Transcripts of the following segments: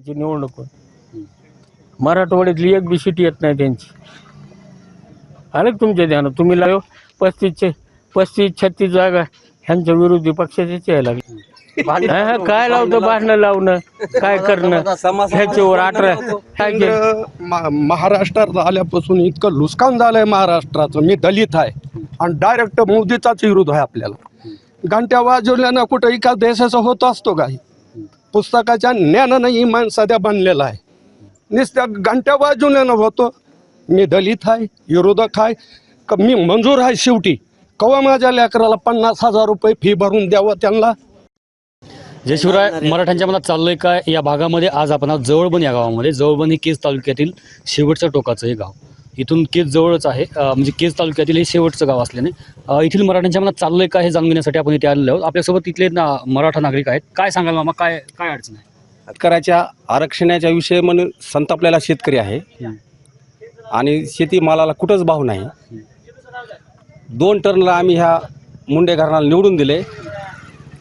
करायची निवडणूक मराठवाड्यातली एक बी सीट येत नाही त्यांची. आलं का तुमच्या ध्यानात? तुम्ही लाव पस्तीसचे पस्तीस छत्तीस जागा ह्यांच्या विरोधी पक्षाचेच यायला लागले. काय लावतं? भांडणं लावणं काय करणं? ह्याच्यावर अठरा काय महाराष्ट्रात आल्यापासून इतकं लुस्कान झालंय महाराष्ट्राचं. मी दलित आहे. आणि डायरेक्ट मोदीचाच विरोध आहे आपल्याला. घंट्या वाजवल्यानं कुठं एका देशाचा होत असतो काही. पुस्तकाच्या ज्ञानानं इमान सध्या बनलेला आहे. नुसत्या घंट्या वाजवल्यानं होतो. मी दलित आहे विरोधक आहे क मी मंजूर आहे शेवटी. कवा माझ्या लेकराला पन्नास हजार रुपये फी भरून द्यावं त्यांना? जयशिवराय मराठ्यांच्या मनात चाललंय काय? या भागामध्ये आज आपण जवळबन या गावामध्ये. जवळबन हे केज तालुक्यातील शेवटच्या टोकाचं हे गाव. इथून केज जवळच आहे. म्हणजे केज तालुक्यातील हे शेवटचं गाव असल्याने. अं, येथील मराठ्यांच्या मनात चाललंय काय हे जाणून घेण्यासाठी आपण इथे आलेलो आहोत? आपल्यासोबत तिथले ना मराठा नागरिक आहेत. काय सांगाल मामा? काय काय अडचण आहे? शेतकऱ्याच्या आरक्षणाच्या विषय म्हणून संतापलेला शेतकरी आहे. आणि शेतीमालाला कुठंच भाव नाही. दोन टर्नला आम्ही ह्या मुंडे घराण्याला निवडून दिले.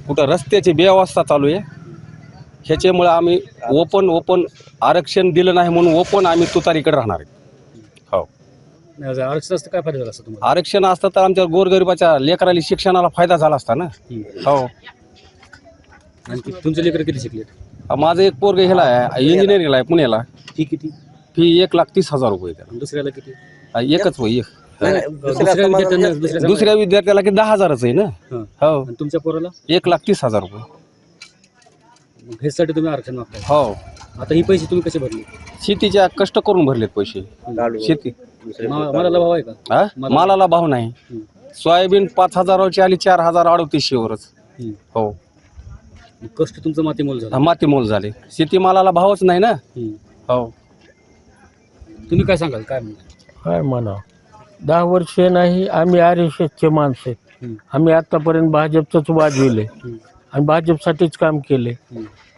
कुठं रस्त्याची बेअवस्था चालू आहे. ह्याच्यामुळं आम्ही ओपन ओपन आरक्षण दिलं नाही म्हणून ओपन आम्ही तुतारीकडे राहणार आहे. आरक्षण असतं काय फायदा झाला असतं तुम्हाला? आरक्षण असतं तर आमच्या गोरगरिबाच्या लेकराली शिक्षणाला फायदा झाला असता ना? हो. आणि तुमचे लेकर किती शिकले? माझं एक पोरग ह्याला आहे इंजिनिअरिंगला आहे पुण्याला. ती किती? फी एक लाख तीस हजार रुपये त्याला. दुसऱ्याला किती? एकच होय एक. दुसऱ्या विद्यार्थ्यांना दुसऱ्या दुसऱ्या विद्यार्थ्याला की दहा हजारच आहे ना? हां. हो. आणि तुमच्या पोराला? एक लाख तीस हजार रुपये. मग ह्यासाठी तुम्ही आरक्षण मागताय. हो. आता ही पैसे तुम्ही कसे भरले? शेतीच्या कष्ट करून भरलेत पैसे. शेती. मा- मला भाव आहे का? हा? मला- मालाला भाव नाही. सोयाबीन पाच हजाराची आली चार हजार अडतीसशेवरच. हं. हो. मग कष्ट तुमचं माती मोल झालं. माती मोल झाले. शेतीमालाला भावच नाही ना? हं. हो. तुम्ही काय सांगाल? काय म्हणता काय म्हणा? दहा वर्ष नाही आम्ही आर एस एसचे माणसं आहेत. हं. आम्ही आत्तापर्यंत भाजपचंच वाजविले हं. आणि भाजपसाठीच काम केले.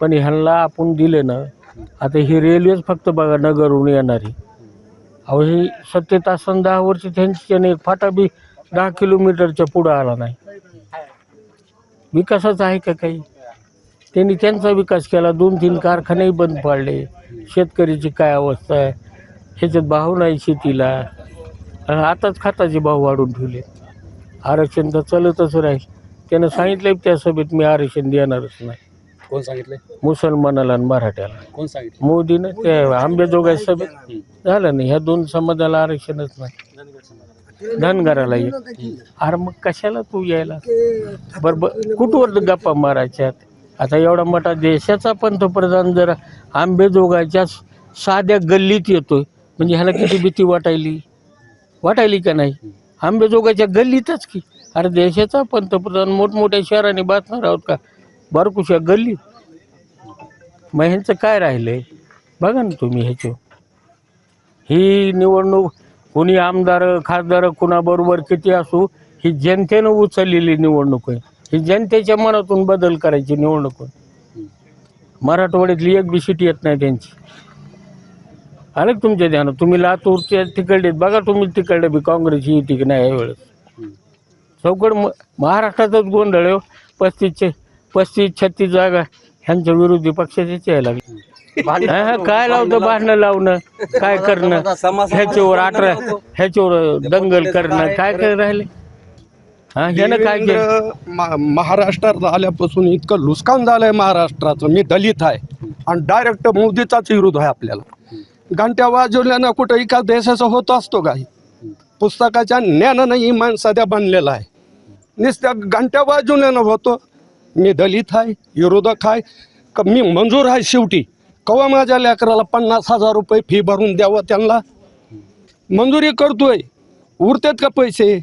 पण ह्यांना आपण दिले ना आता ही रेल्वेच फक्त बघा नगरहून येणारी. अहो ही सत्तेत असताना दहा वर्ष त्यांच्याने एक फाटा बी दहा किलोमीटरच्या पुढं आला नाही. विकासाच आहे का काही? त्यांनी त्यांचा विकास केला दोन तीन कारखानेही बंद पाडले. शेतकरीची काय अवस्था आहे? ह्याच्यात भाव नाही शेतीला. आणि आताच खताचे भाव वाढून ठेवले. आरक्षण तर चालतच राहील. त्यानं सांगितलं त्या सभेत मी आरक्षण देणारच नाही. कोण सांगितलंय? मुसलमानाला आणि मराठ्याला. कोण सांगितलं? मोदीनं ते आंबेजोगाई सभेत झालं नाही ह्या दोन समाजाला आरक्षणच नाही. धनगराला ये अरे मग कशाला तू यायला? बरोबर कुठवर गप्पा मारायच्यात? आता एवढा मोठा देशाचा पंतप्रधान जर आंबेजोगाईच्या साध्या गल्लीत येतोय म्हणजे ह्याला किती भीती वाटायली? वाटायली का नाही? आंबेजोगाईच्या गल्लीतच की. अरे देशाचा पंतप्रधान मोठमोठ्या शहराने बातणार आहोत का? बारकुशा गल्लीत मग ह्यांचं काय राहिलंय? बघा ना तुम्ही ह्याचं. ही निवडणूक कोणी आमदार खासदार कुणाबरोबर किती असू ही जनतेनं उचललेली निवडणूक आहे. ही जनतेच्या मनातून बदल करायची निवडणूक आहे. मराठवाड्यातली एक बी सीट येत नाही त्यांची. आलं तुमच्या ध्यानात? तुम्ही लातूरच्या तिकडे बघा तुम्ही तिकडे बी काँग्रेस येते की नाही यावेळेस. चौकड म महाराष्ट्रातच गोंधळ आहे हो. पस्तीसचे पस्तीस छत्तीस जागा ह्यांच्या विरोधी पक्षाचेच यायला लागले. हा, हा, काय लावतं भांडणं लावणं? काय करणं? ह्याच्यावर अठरा ह्याच्यावर दंगल करणं काय काय राहिले? हा ह्यानं काय केलं? देवेंद्र मा- महाराष्ट्रात आल्यापासून इतकं लुस्कान झालंय महाराष्ट्राचं. मी दलित आहे. आणि डायरेक्ट मोदीचाच विरोध आहे आपल्याला. घंट्या वाजवल्यानं कुठं एका देशाचा होत असतो काही पुस्तकाच्या ज्ञानानं इमान सध्या बनलेला आहे. नुसत्या घंट्या वाजवल्यानं होतो. मी दलित आहे विरोधक आहे क मी मंजूर आहे शेवटी. कवा माझ्या लेकराला पन्नास हजार रुपये फी भरून द्यावं त्यांना? मंजुरी करतोय. उरतात का पैसे?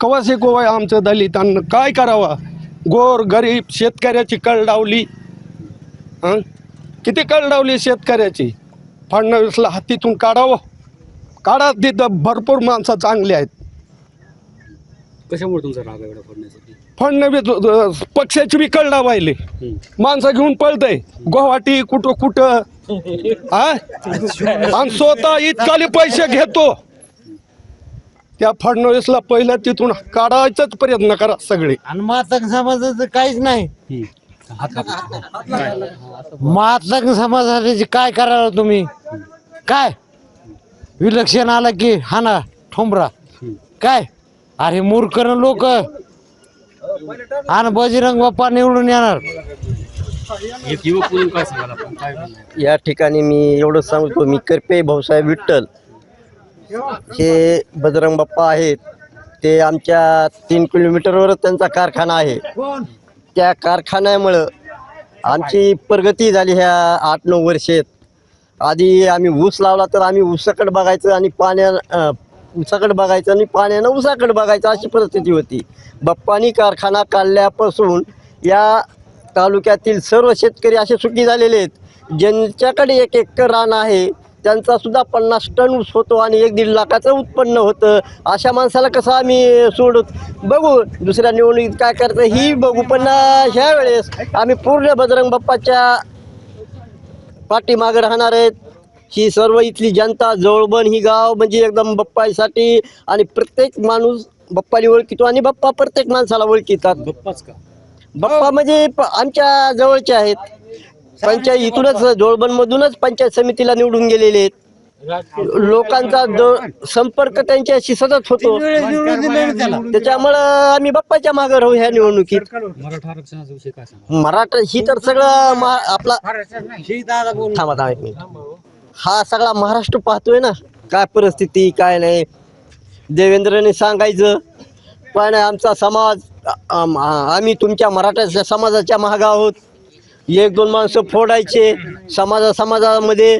कवा गोवा आमचं दलितांना? काय करावा? गोर गरीब शेतकऱ्याची कळ डावली किती कळ डावली शेतकऱ्याची? फडणवीसला हातीतून काढावं. काढा तिथं भरपूर माणसं चांगली आहेत. कशामुळे तुमचा राग एवढा फोडण्यासाठी? फडणवीस पक्षाची बी कळ डावायले माणसं घेऊन पळतय. गुवाहाटी कुठं कुठं? हा आणि स्वतः इतकाले पैसे घेतो. त्या फडणवीसला पहिलं तिथून काढायचाच प्रयत्न करा सगळे. आणि मातंग समाजाचं काहीच नाही. महात्मा समाजासाठी काय करायला तुम्ही? काय? विलक्षण आलं की हाना ठोंबरा. काय? अरे मूर्ख लोक. आणि बजरंग बाप्पा निवडून येणार. एक युवक म्हणून काय सांगाल आपण? काय म्हणणं? या ठिकाणी मी एवढं सांगतो मी करपे भाऊसाहेब विठ्ठल. हे बजरंग बाप्पा आहेत. ते आमच्या तीन किलोमीटरवरच त्यांचा कारखाना आहे. त्या कारखान्यामुळं आमची प्रगती झाली ह्या आठ नऊ वर्षेत. आधी आम्ही ऊस लावला तर आम्ही ऊसाकडे बघायचं आणि पाण्या अं, ऊसाकडे बघायचं आणि पाण्यानं ऊसाकडे बघायचं अशी परिस्थिती होती. बाप्पानी कारखाना काढल्यापासून या तालुक्यातील सर्व शेतकरी असे सुखी झालेले आहेत. ज्यांच्याकडे एक एकर रान आहे त्यांचा सुद्धा पन्नास टन ऊस होतो आणि एक दीड लाखाचं उत्पन्न होतं. अशा माणसाला कसं आम्ही सोडत बघू दुसऱ्या निवडणुकीत काय करतं ही बघू. पण ह्या वेळेस आम्ही पूर्ण बजरंग बाप्पाच्या पाठीमागे राहणार आहेत. ही सर्व इथली जनता जवळबन ही गाव म्हणजे एकदम बप्पासाठी आणि प्रत्येक माणूस बप्पाली ओळखितो आणि बप्पा प्रत्येक माणसाला ओळखितात. गप्पाच का? बप्पा म्हणजे प- आमच्या जवळचे आहेत. पंचायत इथूनच जोडबन मधूनच पंचायत समितीला निवडून गेलेले आहेत. लोकांचा द- संपर्क त्यांच्याशी सतत होतो. त्याच्यामुळं आम्ही बाप्पाच्या मागे राहू ह्या निवडणुकीत. मराठा आरक्षणाचा विषय काय सांगा? मराठा ही तर सगळं महा- आपला थांबा थांबा एक मिनिट. हा सगळा महाराष्ट्र पाहतोय ना. काय परिस्थिती काय नाही. देवेंद्रने सांगायचं पण आमचा समाज आम- आ- आम्ही तुमच्या मराठा समाजाच्या मागं आहोत. एक दोन माणसं फोडायचे समाजा समाजामध्ये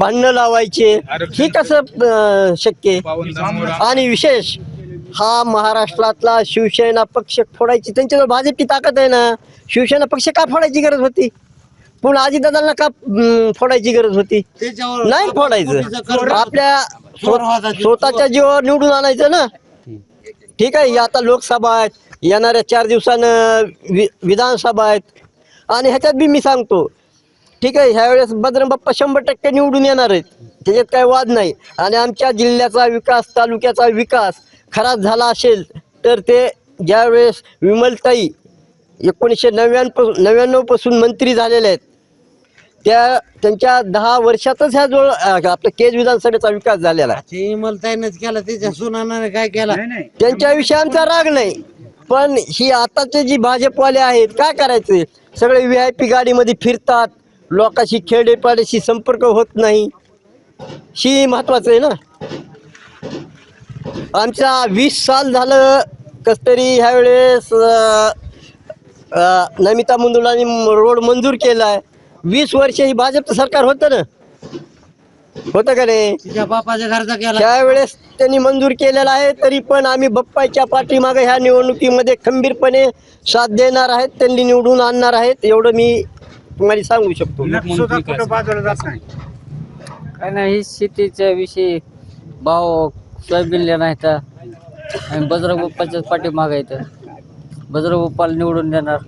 भांडणं लावायचे. हे कसं अं, शक्य आहे? आणि विशेष हा महाराष्ट्रातला शिवसेना पक्ष फोडायची त्यांच्याजवळ भाजपची ताकद आहे ना. शिवसेना पक्ष का फोडायची गरज होती? पण आजीदादांना का अं, फोडायची गरज होती? नाही फोडायचं. आपल्या स्व- स्वतःच्या जीवावर निवडून आणायचं ना? ठीक आहे आता लोकसभा आहेत येणाऱ्या चार दिवसानं वि विधानसभा आहेत. आणि ह्याच्यात बी मी सांगतो ठीक आहे ह्यावेळेस बजरंग बाप्पा शंभर टक्के निवडून येणार आहेत. त्याच्यात काही वाद नाही. आणि आमच्या जिल्ह्याचा विकास तालुक्याचा विकास खराब झाला असेल तर ते ज्यावेळेस विमलताई एकोणीसशे नव्याण्णव नव्याण्णवपासून मंत्री झालेले आहेत त्या त्यांच्या दहा वर्षातच ह्या जोड आपल्या केज विधानसभेचा विकास झालेला आहे. इमलताईनच केला त्याच्या सुनानाने काय केला? त्यांच्याविषयी आमचा राग नाही. पण ही आताचे जी भाजपवाले आहेत काय करायचे? सगळे व्ही आय पी गाडीमध्ये फिरतात. लोकांशी खेडेपाड्याशी संपर्क होत नाही. ही महत्वाचं आहे ना? आमच्या वीस साल झालं कस तरी ह्यावेळेस नमिता मुंदुलांनी रोड मंजूर केला आहे वीस वर्ष ही भाजपचं सरकार होतं ना? होतं का नाही? तिच्या बापाच्या घरचा केला. त्यावेळेस त्यांनी मंजूर केलेला आहे तरी पण आम्ही बप्पाच्या पाठीमागे ह्या निवडणुकीमध्ये खंबीरपणे साथ देणार आहेत त्यांनी निवडून आणणार आहेत एवढं मी तुम्हाला सांगू शकतो. सांगाल? काय नाही शेतीच्या विषयी भाव सोयाबीनला नाही तर आणि बजरंग बाप्पाच्याच पाठीमागं येतं बजरंग बाप्पाला निवडून देणार.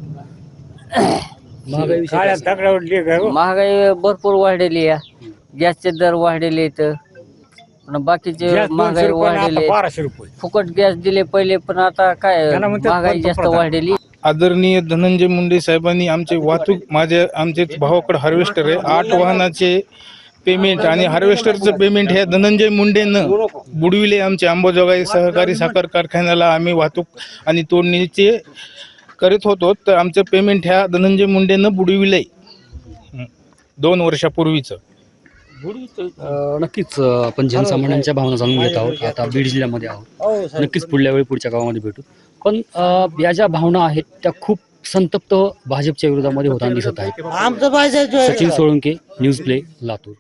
महागाई भरपूर वाढलेली आहे. गॅसचे दर वाढलेले आहेत. पण बाकीचे महागाई वाढलेली फुकट गॅस दिले पहिले पण आता काय महागाई जास्त वाढलेली. आदरणीय धनंजय मुंडे साहेबांनी आमचे वाहतूक माझ्या आमचे भावाकडे हार्वेस्टर आहे. आठ वाहनाचे पेमेंट आणि हार्वेस्टरचं पेमेंट हे धनंजय मुंडेनं बुडविले आमचे अंबाजोगाई सहकारी साखर कारखान्याला. आम्ही वाहतूक आणि तोडणीचे करीत होतो तर आमचं पेमेंट ह्या धनंजय मुंडेनं बुडविलंय. हं. दोन वर्षापूर्वीचं. अं, नक्कीच अं, आपण जनसामान्यांच्या भावना जाणून घेत आहोत. आता बीड जिल्ह्यामध्ये आहोत. नक्कीच पुढल्या वेळी पुढच्या गावामध्ये भेटू. पण अं, या ज्या भावना आहेत त्या खूप संतप्त भाजपच्या विरोधामध्ये होताना दिसत आहेत. आमचं पाहिजे सचिन सोळंके न्यूज प्ले लातूर.